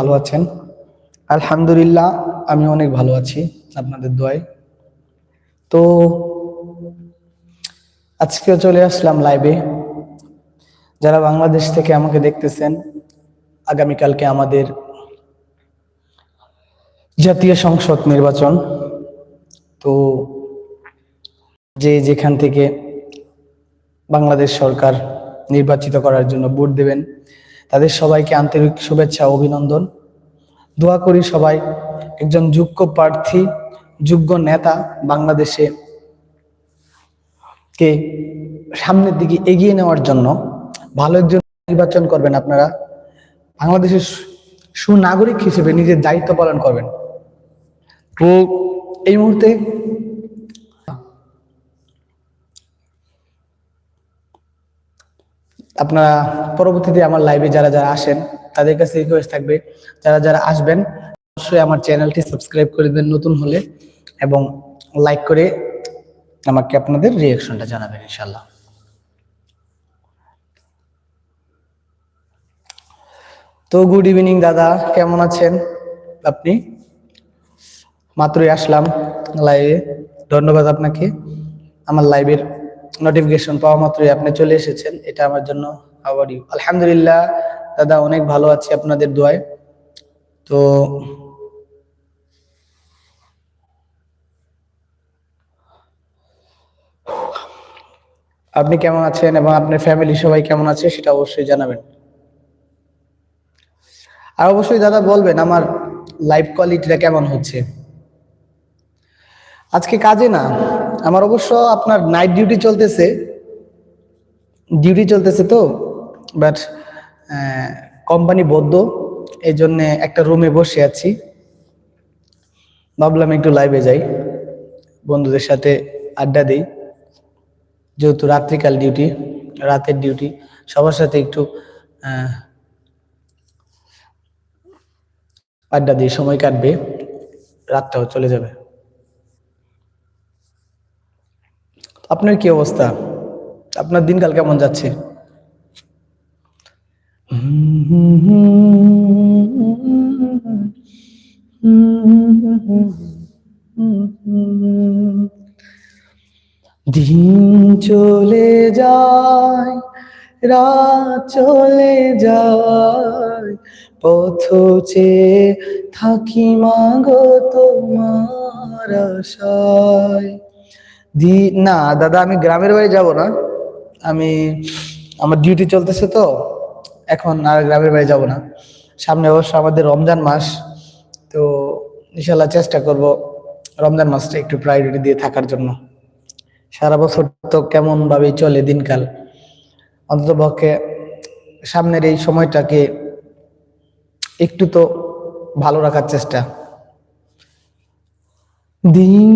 ভালো আছেন? আলহামদুলিল্লাহ, আমি অনেক ভালো আছি আপনাদের দোয়ায়। তো আজকেও চলে আসলাম লাইভে যারা বাংলাদেশ থেকে আমাকে দেখতেছেন, আগামীকালকে আমাদের জাতীয় সংসদ নির্বাচন। তো যে যেখান থেকে বাংলাদেশ সরকার নির্বাচিত করার জন্য ভোট দেবেন তাদের সবাইকে আন্তরিক শুভেচ্ছা অভিনন্দন। দোয়া করি সবাই একজন যোগ্য প্রার্থী, যোগ্য নেতা বাংলাদেশে কে সামনের দিকে এগিয়ে নেওয়ার জন্য ভালো একজন নির্বাচন করবেন আপনারা। বাংলাদেশের সুনাগরিক হিসেবে নিজের দায়িত্ব পালন করবেন। তো এই মুহূর্তে আপনারা পরবর্তীতে আমার লাইভে যারা যারা আসেন, তাদের কাছে রিকোয়েস্ট থাকবে, যারা যারা আসবেন, অবশ্যই আমার চ্যানেলটি সাবস্ক্রাইব করে দেবেন নতুন হলে এবং লাইক করে আমাকে আপনাদের রিয়াকশনটা জানাবেন ইনশাল্লাহ তো গুড ইভিনিং দাদা, কেমন আছেন আপনি? মাত্রই আসলাম লাইভে ধন্যবাদ আপনাকে। আমার লাইভের নোটিফিকেশন পাওয়া মাত্রই আপনি চলে এসেছেন। এটা আমার জন্য আবার ইউ আলহামদুলিল্লাহ, দাদা অনেক ভালো আছি আপনাদের দোয়ায়। তো আপনি কেমন আছেন এবং আপনার ফ্যামিলি সবাই কেমন আছে সেটা অবশ্যই জানাবেন। আর অবশ্যই দাদা বলবেন, আমার লাইভ কোয়ালিটিটা কেমন হচ্ছে? আজকে কাজে না। আমার অবশ্য আপনার নাইট ডিউটি চলতেছে। ডিউটি চলতেছে তো বাট কোম্পানি বদ্ধ। এই জন্যে একটা রুমে বসে আছি। ভাবলাম একটু লাইভে যাই। বন্ধুদের সাথে আড্ডা দিই। যেহেতু রাত্রিকাল ডিউটি রাতের ডিউটি সবার সাথে একটু আড্ডা দিয়ে সময় কাটবে, রাতটাও চলে যাবে। আপনার কি অবস্থা? আপনার দিনকাল কেমন যাচ্ছে? দিন চলে যায়, রাত চলে যায়, পথ চেয়ে থাকি মাগো তোমার আশায়। দি না, দাদা, আমি গ্রামের বাড়ি যাব না। আমি, আমার ডিউটি চলতেছে তো, এখন আর গ্রামের বাড়ি যাব না। সামনে অবশ্য আমাদের রমজান মাস, তো ইনশাল্লাহ চেষ্টা করব রমজান মাসটা একটু প্রায়োরিটি দিয়ে থাকার জন্য। সারা বছর তো কেমন ভাবে চলে দিনকাল। অন্তত পক্ষে সামনের এই সময়টাকে একটু তো ভালো রাখার চেষ্টা। দিন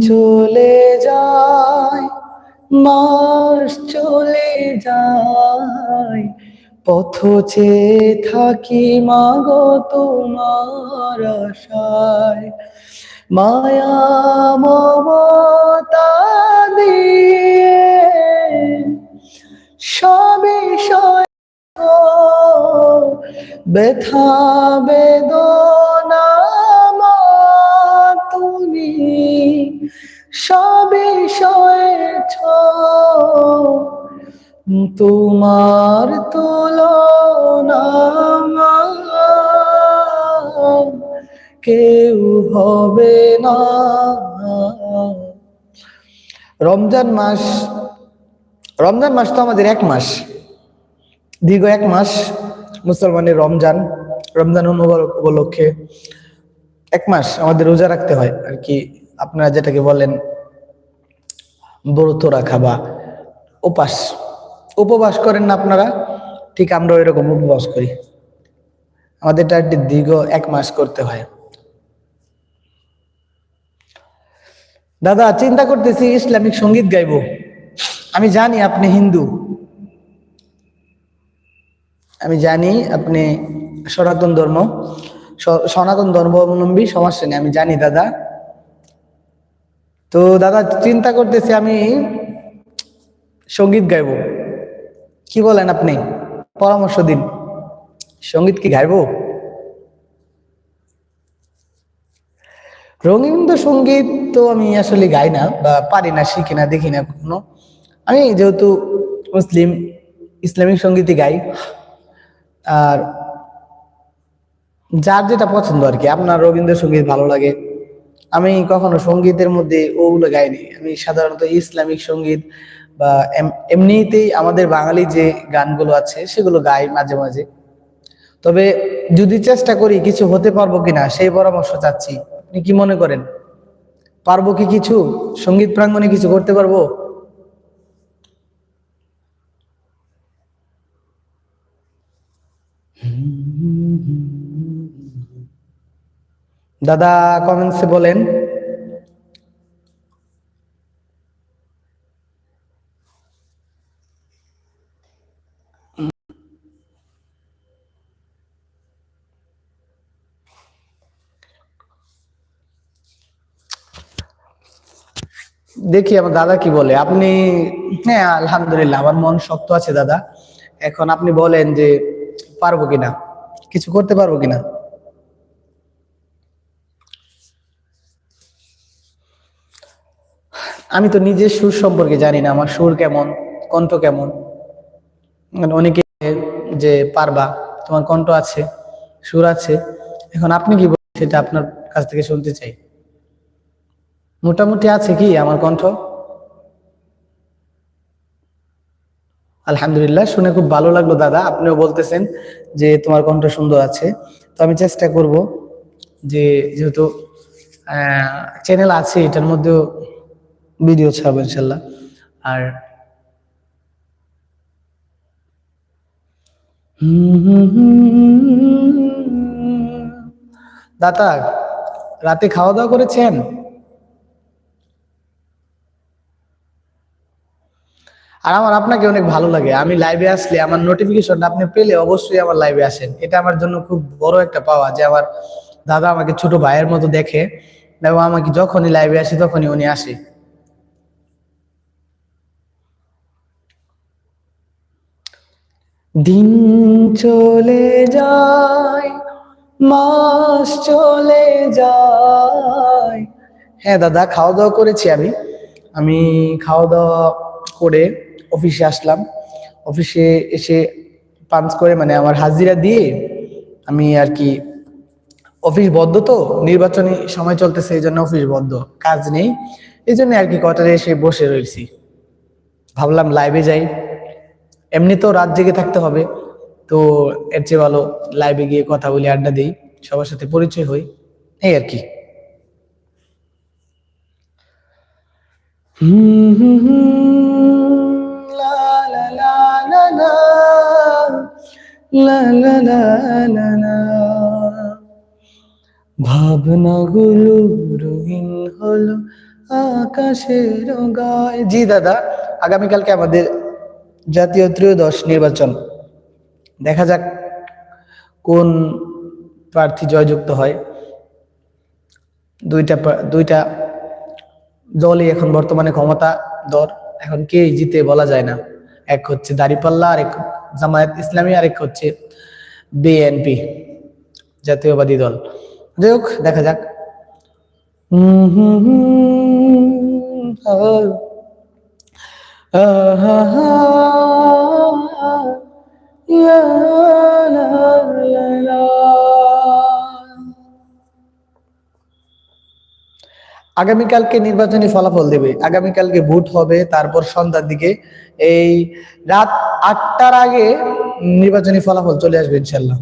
চলে যায়, মাস চলে যায়, পথ চেয়ে থাকি মাগো তোমার আশায়। মায়া, মমতা দিয়ে সবে ব্যথা, বেদনা সবে সয়েছ। তোমার তুলনা কেউ হবে না। রমজান মাস রমজান মাস তো আমাদের এক মাস। দীর্ঘ এক মাস মুসলমানের রমজান রমজান অনুবার- উপলক্ষে এক মাস আমাদের রোজা রাখতে হয় আর কি। আপনারা যেটাকে বলেন ব্রত রাখা বা উপাস। উপবাস করেন না আপনারা, ঠিক আমরা এরকম উপবাস করি। আমাদের এটা দীর্ঘ এক মাস করতে হয়। দাদা, চিন্তা করতেছি ইসলামিক সংগীত গাইবো। আমি জানি আপনি হিন্দু। আমি জানি আপনি সনাতন ধর্ম সনাতন ধর্মাবলম্বী সমস্যা নেই আমি জানি দাদা। তো দাদা চিন্তা করতেছি আমি সংগীত গাইব। কি বলেন আপনি? পরামর্শ দিন। সংগীত কি গাইব? রবীন্দ্র সংগীত তো আমি আসলে গাই না বা পারি না, শিখি না, দেখি না কোনো আমি যেহেতু মুসলিম, ইসলামিক সঙ্গীতই গাই। আর যার যেটা পছন্দ আর কি, আপনার রবীন্দ্রসঙ্গীত ভালো লাগে। আমি কখনো সঙ্গীতের মধ্যে ওগুলো গাইনি। আমি সাধারণত ইসলামিক সংগীত বা এম- এমনিতেই আমাদের বাঙালি যে গানগুলো আছে, সেগুলো গাই মাঝে মাঝে। তবে যদি চেষ্টা করি কিছু হতে পারব কিনা, সেই পরামর্শ চাচ্ছি। আপনি কি মনে করেন? পারব কি কিছু? সংগীত প্রাঙ্গণে কিছু করতে পারব? দাদা কমেন্টসে বলেন। দেখি আমার দাদা কি বলে। আপনি হ্যাঁ আলহামদুলিল্লাহ, আমার মন শক্ত আছে দাদা। এখন আপনি বলেন যে পারব কিনা, কিছু করতে পারব কিনা? আমি তো নিজের সুর সম্পর্কে জানি না, আমার সুর কেমন, কণ্ঠ কেমন। মানে অনেকে যে পারবা, তোমার কণ্ঠ আছে, সুর আছে, এখন আপনি কি বলেন সেটা আপনার কাছ থেকে শুনতে চাই। মোটামুটি আছে কি আমার কণ্ঠ? আলহামদুলিল্লাহ, শুনে খুব ভালো লাগল দাদা, আপনিও বলতেছেন যে তোমার কণ্ঠ সুন্দর আছে। তো আমি চেষ্টা করব যে যেহেতু চ্যানেল আছে, এটার মধ্যেও ভিডিও ছাড়বো ইনশাল্লাহ। আর দাদা রাতে খাওয়া দাওয়া করেছেন? আর আমার আপনাকে অনেক ভালো লাগে। আমি লাইভে আসলে আমার নোটিফিকেশনটা আপনি পেলে অবশ্যই আমার লাইভে আসেন। এটা আমার জন্য খুব বড় একটা পাওয়া যে আমার দাদা আমাকে ছোট ভাইয়ের মতো দেখে এবং আমাকে যখনই লাইভে আসি তখনই উনি আসে। দিন চলে যায়, মাস চলে যায়। হ্যাঁ দাদা খাওয়া দাওয়া করেছি আমি। আমি খাওয়া দাওয়া করে অফিসে আসলাম। অফিসে এসে পাঞ্চ করে মানে আমার হাজিরা দিয়ে আমি আর কি অফিস বদ্ধ তো, নির্বাচনী সময় চলতেছে, এই জন্য অফিস বদ্ধ, কাজ নেই। এই জন্য আর কি কটারে এসে বসে রয়েছি। ভাবলাম লাইভে যাই। এমনিতেও রাত জেগে থাকতে হবে তো এর চেয়ে ভালো লাইভে গিয়ে কথা বলি আড্ডা দিই সবার সাথে পরিচয় হই এই আর কি হুম হুম লা লা লা লা লা, লা লা লা লা লা। ভাবনাগুলো হলো আকাশের গায়ে জি দাদা আগামীকালকে আমাদের জাতীয় ত্রয়োদশ নির্বাচন দেখা যাক কোন প্রার্থী জয়যুক্ত হয় দুইটা দুইটা দলই এখন বর্তমানে ক্ষমতা দর এখন কে জিতে বলা যায় না এক হচ্ছে দাড়িপাল্লা আর এক জামায়াত ইসলামী আর এক হচ্ছে বিএনপি জাতীয়বাদী দল যাই হোক দেখা যাক হুম হুম হুম, আগামীকালকে নির্বাচনী ফলাফল দেবে আগামীকালকে ভোট হবে তারপর সন্ধ্যার দিকে এই রাত আটটার আগে নির্বাচনী ফলাফল চলে আসবে ইনশাল্লাহ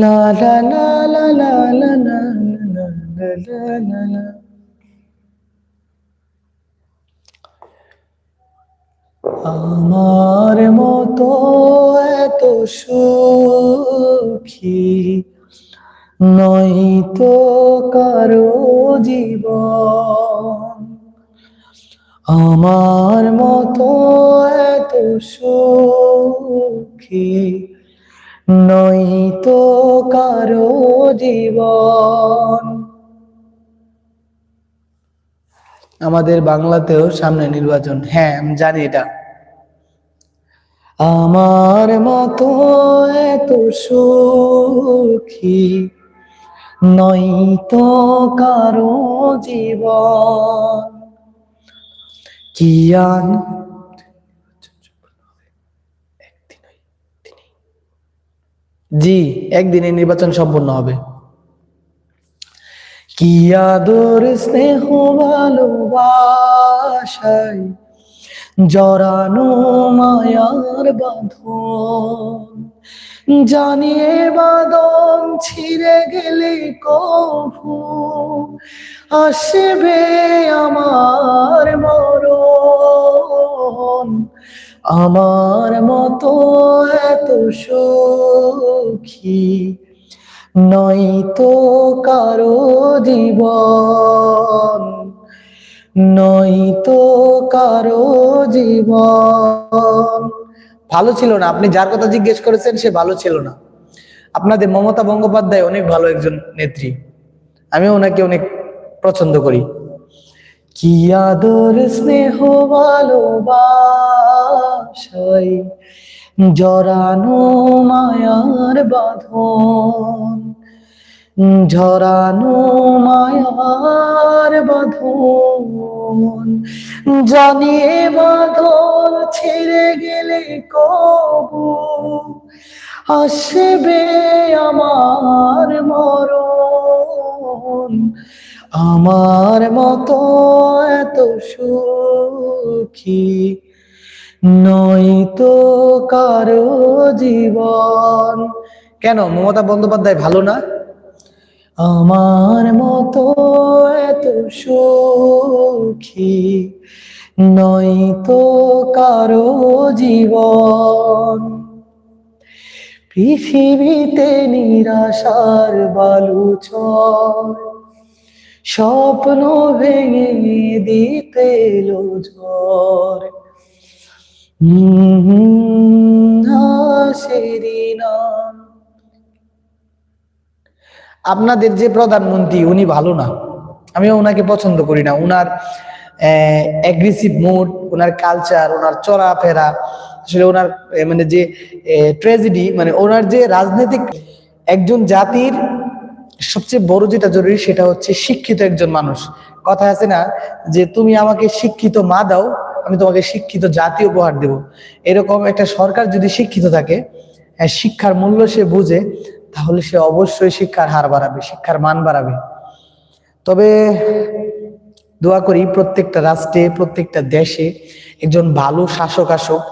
লা লা লা লা লা লা লা লা লা লা লা লা। আমার মতো এত সুখী নয়তো কারও জীবন। আমার মতো এত সুখী নই নয়তো কারও জীবন। আমাদের বাংলাতেও সামনে নির্বাচন। হ্যাঁ আমি জানি এটা। আমার মতো এত সুখী নই তো কারও জীবন। কি আন জি একদিনে নির্বাচন সম্পন্ন হবে। কি আদর, স্নেহ, ভালোবাসায় জরানো মায়ার বাঁধন। জানিয়ে বাদন ছিঁড়ে গেলে কভু। আসবে আমার মরণ। আমার মতো এত সুখী নয় তো কারও জীবন। নয় তো কারও জীবন। ভালো ছিল না। আপনি যার কথা জিজ্ঞেস করেছেন, সে ভালো ছিল না। আপনাদের মমতা বন্দ্যোপাধ্যায় অনেক ভালো একজন নেত্রী। আমি ওনাকে অনেক পছন্দ করি। কি আদর, স্নেহ, ভালোবাসাই জরানো মায়ার বাঁধন। ঝরানো মায়ার বাঁধন। জানিয়ে বাঁধন ছেড়ে গেলে কবু। আসবে আমার মরণ। আমার মতো এত সুখী নয় তো কারও জীবন। কেন, মমতা বন্দ্যোপাধ্যায় ভালো না? আমার মতো এত সুখী নয় তো কারও জীবন। পৃথিবীতে নিরাশার বালুচর স্বপ্ন ভেঙে দিতে এলো ঝড়। হুম, আপনাদের যে প্রধানমন্ত্রী, উনি ভালো না। আমি ওনাকে পছন্দ করি না। উনার অ্যাগ্রেসিভ মুড ওনার কালচার ওনার চলাফেরা, আসলে ওনার মানে যে ট্র্যাজেডি মানে ওনার যে রাজনৈতিক একজন জাতির সবচেয়ে বড় যেটা জরুরি সেটা হচ্ছে শিক্ষিত একজন মানুষ। কথা আছে না যে, তুমি আমাকে শিক্ষিত মা দাও, আমি তোমাকে শিক্ষিত জাতি উপহার দেব। এরকম একটা সরকার যদি শিক্ষিত থাকে শিক্ষার মূল্য সে বুঝে তাহলে সে অবশ্যই শিক্ষার হার বাড়াবে, শিক্ষার মান বাড়াবে। তবে দোয়া করি প্রত্যেকটা রাষ্ট্রে, প্রত্যেকটা দেশে একজন ভালো শাসক আসুক,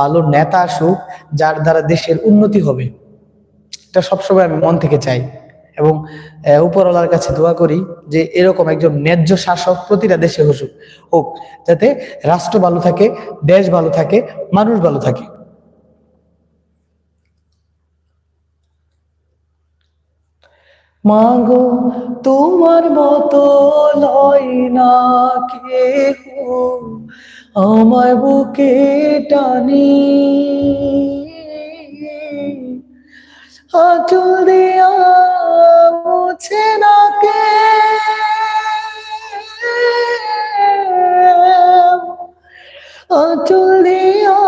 ভালো নেতা আসুক, যার দ্বারা দেশের উন্নতি হবে। এটা সবসময় আমি মন থেকে চাই এবং উপরওয়ালার কাছে দোয়া করি যে এরকম একজন ন্যায্য শাসক প্রতিটা দেশে হসুক, হোক, যাতে রাষ্ট্র ভালো থাকে, দেশ ভালো থাকে, মানুষ ভালো থাকে। মাগো, তোমার মতো লয় না কেহ। আমার বুকে টানি। আচল দিয়া মুছে না কে? আচল দিয়া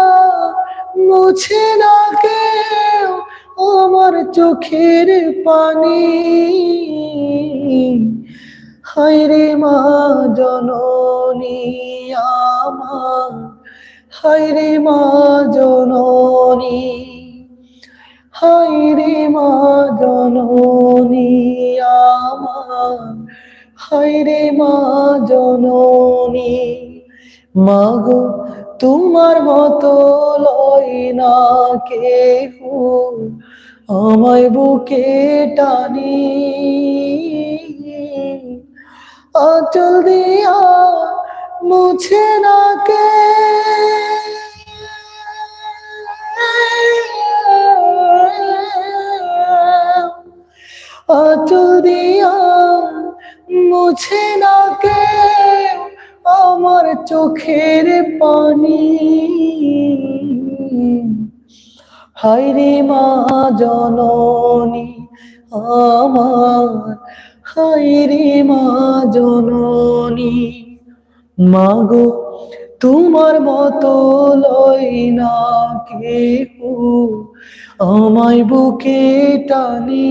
মুছে না কেউ আমার চোখের পানি। হায়রে মা জননী আমার হায়রে মা জননী হায়রে মা জননী আমার হায়রে মা জননী। মাগো তোমার মতো লয় না কেহ। আমায় বুকে টানি আচল দিয়া মুছে না কে আচল দিয়া মুছে না কে আমার চোখের পানি। হায়রে মা জননী আমার হায়রে মা জননী। মাগো, তোমার মতো লই না কেউ আমায় বুকে টানি।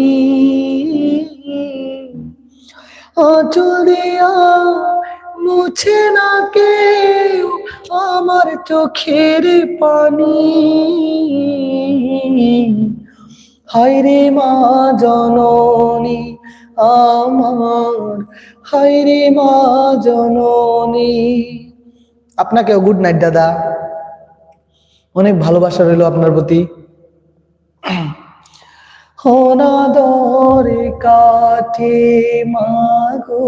আঁচল দিয়া মুছে না কেউ আমার চোখের পানি। হায়রে মা জননী আমার হায়রে মা জননী। আপনাকেও গুড নাইট দাদা। অনেক ভালোবাসা রইল আপনার প্রতি। অনাদরে কাঠে মাগো।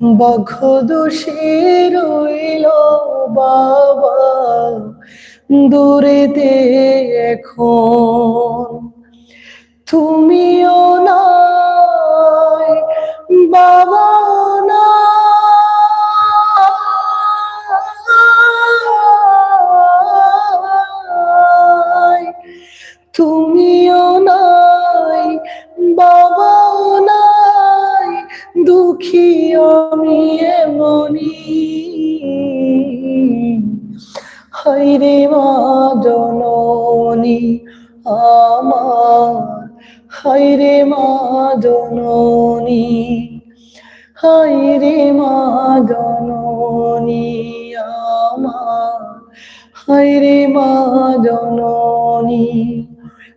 বক্ষ দোষে রইল বাবা দূরেতে এখন। তুমিও নাই বাবাও নাই। দুঃখী আমি এমনি হাইরে মা জননী আমার। হাইরে মা জননী। হাইরে মা জননী আমার। হাইরে মা জননী।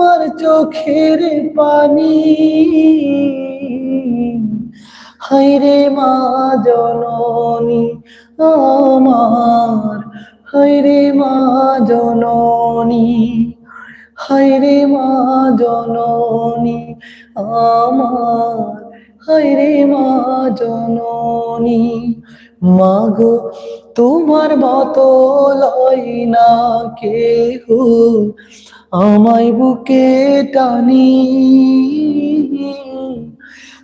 আমার চোখের পানি। হাইরে মা জননী আমার হাইরে মা জননী হাইরে মা জননী আমার হাইরে মা জননী। মাগো, তোমার মতো লয় না কেহ আমায় বুকে টানি।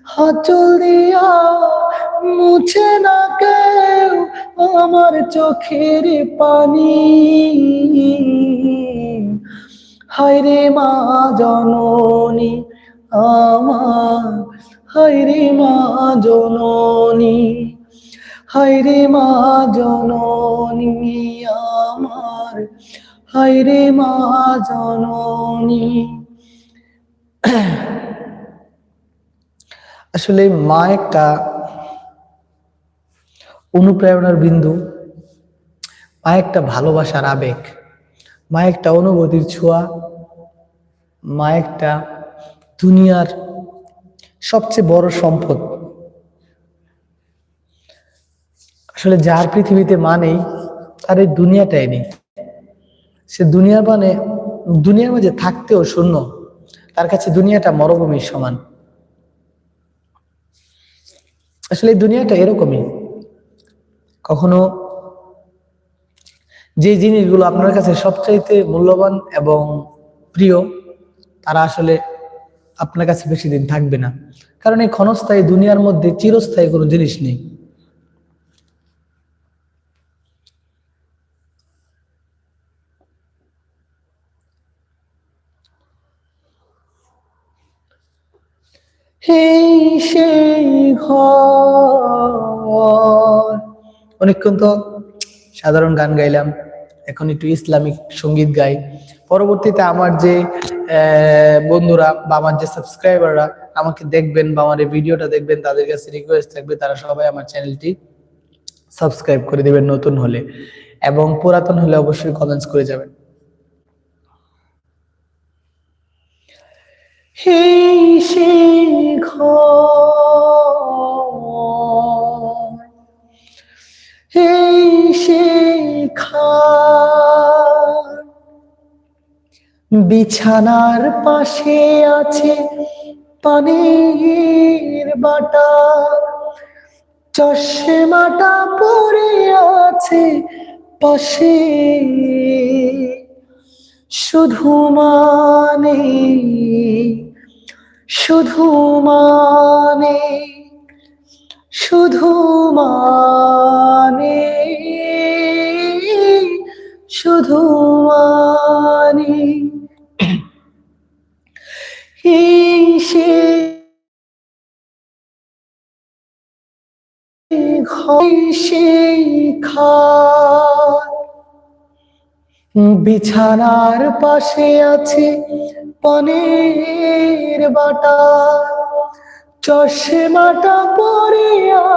হাচল দিয়া মুছে না কেউ আমার চোখের পানি। হায়রে মা জননী আমার হায়রে মা জননী হায়রে মা জননী আমার। হায়রে মা জননী। আসলে মা একটা অনুপ্রেরণার বিন্দু। মা একটা ভালোবাসার আবেগ। মা একটা অনুভূতির ছোঁয়া। মা একটা দুনিয়ার সবচেয়ে বড় সম্পদ। আসলে যার পৃথিবীতে মা নেই, তার এই দুনিয়াটাই নেই। সে দুনিয়ার মানে দুনিয়ার মাঝে থাকতেও শূন্য। তার কাছে দুনিয়াটা মরুভূমির সমান। আসলে এই দুনিয়াটা এরকমই। কখনো যে জিনিসগুলো আপনার কাছে সবচাইতে মূল্যবান এবং প্রিয়, তারা আসলে আপনার কাছে বেশি দিন থাকবে না। কারণ এই ক্ষণস্থায়ী দুনিয়ার মধ্যে চিরস্থায়ী কোনো জিনিস নেই। এই সেই ঘর অনেকক্ষণ তো সাধারণ গান গাইলাম, এখন একটু ইসলামিক সংগীত গাই। পরবর্তীতে আমার যে বন্ধুরা বা আমার যে সাবস্ক্রাইবাররা আমাকে দেখবেন বা আমার এই ভিডিওটা দেখবেন, তাদের কাছে রিকোয়েস্ট থাকবে, তারা সবাই আমার চ্যানেলটি সাবস্ক্রাইব করে দিবেন নতুন হলে। এবং পুরাতন হলে অবশ্যই কমেন্টস করে যাবেন। সেই ঘর এই বিছানার পাশে আছে পানির বাটা চশমাটা পড়ে আছে পাশে। শুধু মানে শুধু মানে শুধু মানে শুধু মানে। এই সেই খাট বিছানার পাশে আছে পনেরো বাটা। চশমাটা পরে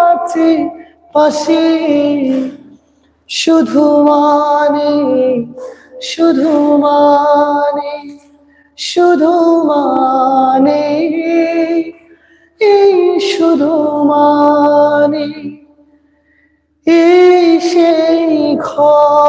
আছে পাশে। শুধু মানে শুধু মানে শুধু মানে। এই শুধু মানে এই সেই ঘর।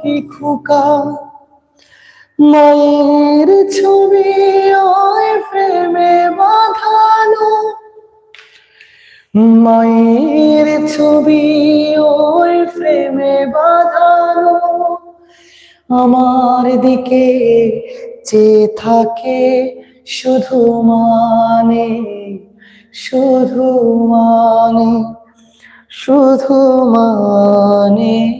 নাকি খোকা? মায়ের ছবি ওই ফ্রেমে বাঁধানো। মায়ের ছবি ওই ফ্রেমে বাঁধানো। আমার দিকে চেয়ে থাকে শুধু মানে শুধু মানে শুধু মানে।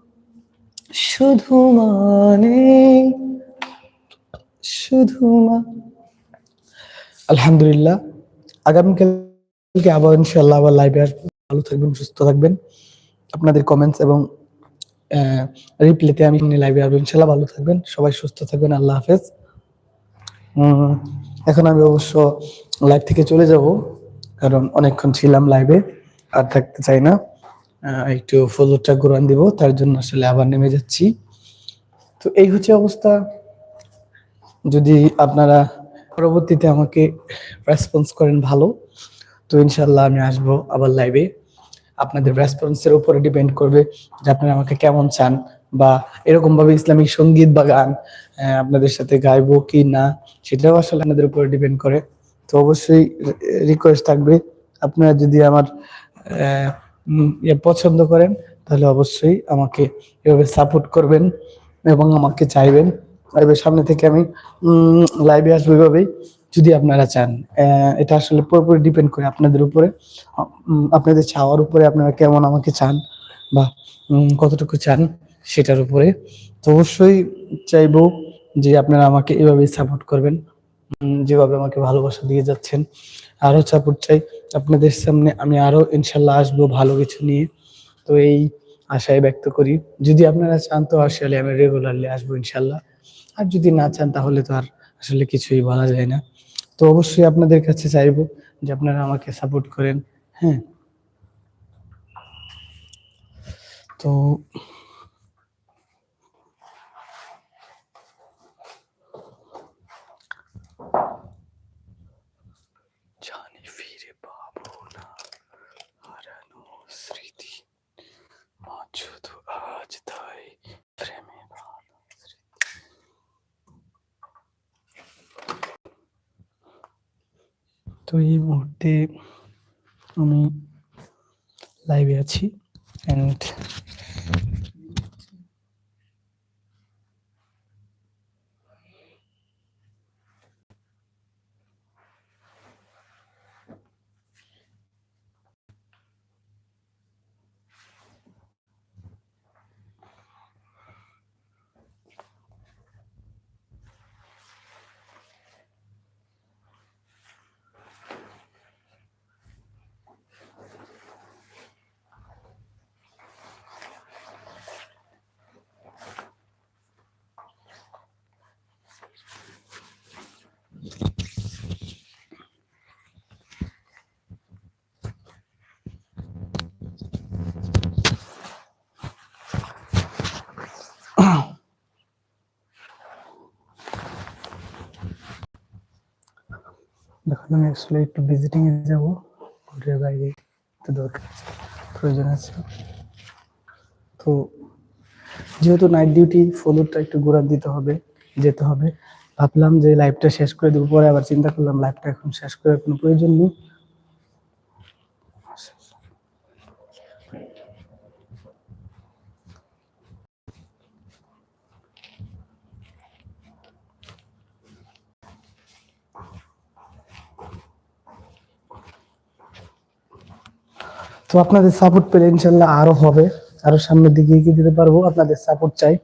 শুধু মানে শুধু আলহামদুলিল্লাহ। আগামীকালকে আবার ইনশাল্লাহ আবার লাইভে আসব। ভালো থাকবেন, সুস্থ থাকবেন। আপনাদের কমেন্টস এবং রিপ্লেতে আমি লাইভে আসব। ইনশাল্লাহ ভালো থাকবেন। সবাই সুস্থ থাকবেন। আল্লাহ হাফেজ। এখন আমি অবশ্য লাইভ থেকে চলে যাব। কারণ অনেকক্ষণ ছিলাম লাইভে আর থাকতে চাই না। একটু ফলোটা ঘুরান দিব, তার জন্য আসলে আবার নেমে যাচ্ছি। তো এই হচ্ছে অবস্থা। যদি আপনারা পরবর্তীতে আমাকে রেসপন্স করেন ভালো, তো ইনশাল্লাহ আমি আসব আবার লাইভে আপনাদের রেসপন্সের উপরে ডিপেন্ড করবে যে আপনারা আমাকে কেমন চান বা এরকম ভাবে ইসলামিক সংগীত বা গান আপনাদের সাথে গাইবো কি না, সেটাও আসলে আপনাদের উপরে ডিপেন্ড করে। তো অবশ্যই রিকোয়েস্ট থাকবে। আপনারা যদি আমার পছন্দ করেন, তাহলে অবশ্যই আমাকে এভাবে সাপোর্ট করবেন এবং আমাকে চাইবেন। লাইভের সামনে থেকে আমি লাইভে আসব এভাবেই, যদি আপনারা চান। এটা আসলে পুরোপুরি ডিপেন্ড করে আপনাদের উপরে আপনাদের চাওয়ার উপরে আপনারা কেমন আমাকে চান বা কতটুকু চান সেটার উপরে। তো অবশ্যই চাইব যে আপনারা আমাকে এভাবেই সাপোর্ট করবেন যেভাবে আমাকে ভালোবাসা দিয়ে যাচ্ছেন। আরও সাপোর্ট চাই। আপনাদের সামনে আমি আরও ইনশাল্লাহ আসব ভালো কিছু নিয়ে। তো এই আশায় ব্যক্ত করি। যদি আপনারা চান তো আসলে আমি রেগুলারলি আসব ইনশাল্লাহ। আর যদি না চান তাহলে তো আর আসলে কিছুই বলা যায় না। তো অবশ্যই আপনাদের কাছে চাইব যে আপনারা আমাকে সাপোর্ট করেন। হ্যাঁ। তো জানি ফিরে পাবো না তো এই মুহূর্তে আমি লাইভে আছি অ্যান্ড আমি আসলে একটু ভিজিটিং এ যাব। ঘুরে বাইরে একটু দরকার, প্রয়োজন আছে। তো যেহেতু নাইট ডিউটি ফলোরটা একটু ঘোরা দিতে হবে, যেতে হবে। ভাবলাম যে লাইভটা শেষ করে দেবো, পরে আবার চিন্তা করলাম লাইভটা এখন শেষ করার কোনো প্রয়োজন নেই। তো আপনাদের সাপোর্ট পেলে ইনশাল্লাহ আরও হবে, আরও সামনের দিকে এগিয়ে দিতে পারব, আপনাদের সাপোর্ট চাই।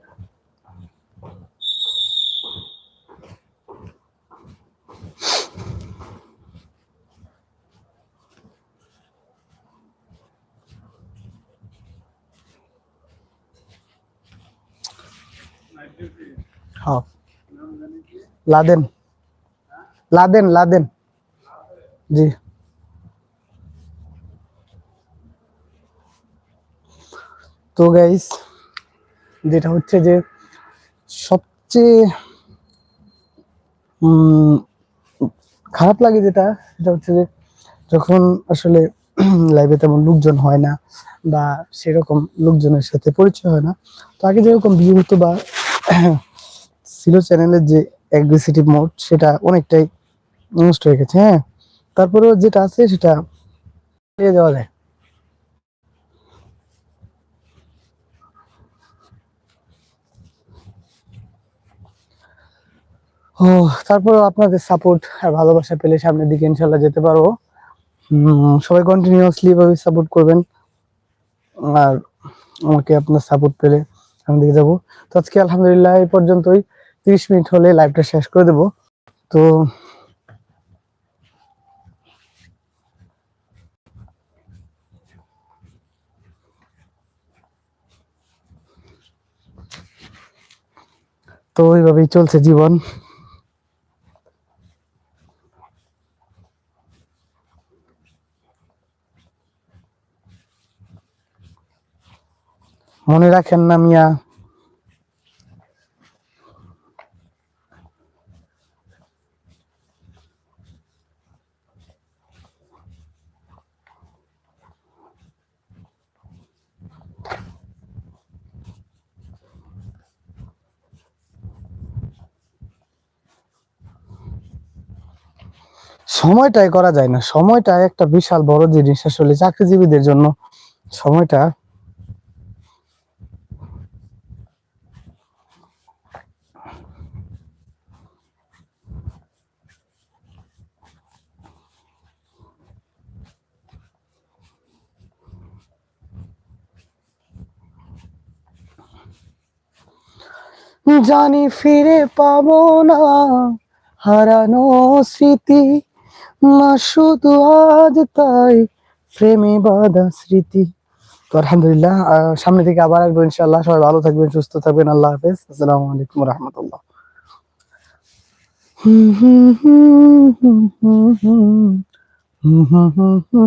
হ্যাঁ। লাদেন। Laden Laden. জি। তো গাইস যেটা হচ্ছে যে সবচেয়ে খারাপ লাগে যেটা, সেটা হচ্ছে যে যখন আসলে লাইভে তেমন লোকজন হয় না বা সেরকম লোকজনের সাথে পরিচয় হয় না, তো আগে যেরকম ভিউ হতো বা ছিল চ্যানেলের যে অ্যাগ্রেসিভ মোড সেটা অনেকটাই নষ্ট হয়ে গেছে হ্যাঁ? তারপরেও যেটা আছে সেটা যাওয়া যায়। ও তারপর আপনাদের সাপোর্ট আর ভালোবাসা পেলে সামনের দিকে ইনশাল্লাহ যেতে পারব। সবাই কন্টিনিউয়াসলি ভাবে সাপোর্ট করবেন। আর আমাকে আপনার সাপোর্ট পেলে সামনের দিকে যাব। তো আজকে আলহামদুলিল্লাহ এই পর্যন্তই। তিরিশ মিনিট হলে লাইভটা শেষ করে দেবো। তো তো ওইভাবেই চলছে জীবন। মনে রাখেন না মিয়া। সময়টাই করা যায় না। সময়টা একটা বিশাল বড় জিনিস। আসলে চাকরিজীবীদের জন্য সময়টা জানি ফিরে পাবো না হারানো স্মৃতি না শুধু আজ তাই প্রেমে বাঁধা স্মৃতি তো আলহামদুলিল্লাহ সামনে থেকে আবার আসব ইনশাল্লাহ সবাই ভালো থাকবেন সুস্থ থাকবেন আল্লাহ হাফেজ আসসালামু আলাইকুম রহমতুল্লাহ হুম হুম হুম হুম হুম হুম হুম হুম হুম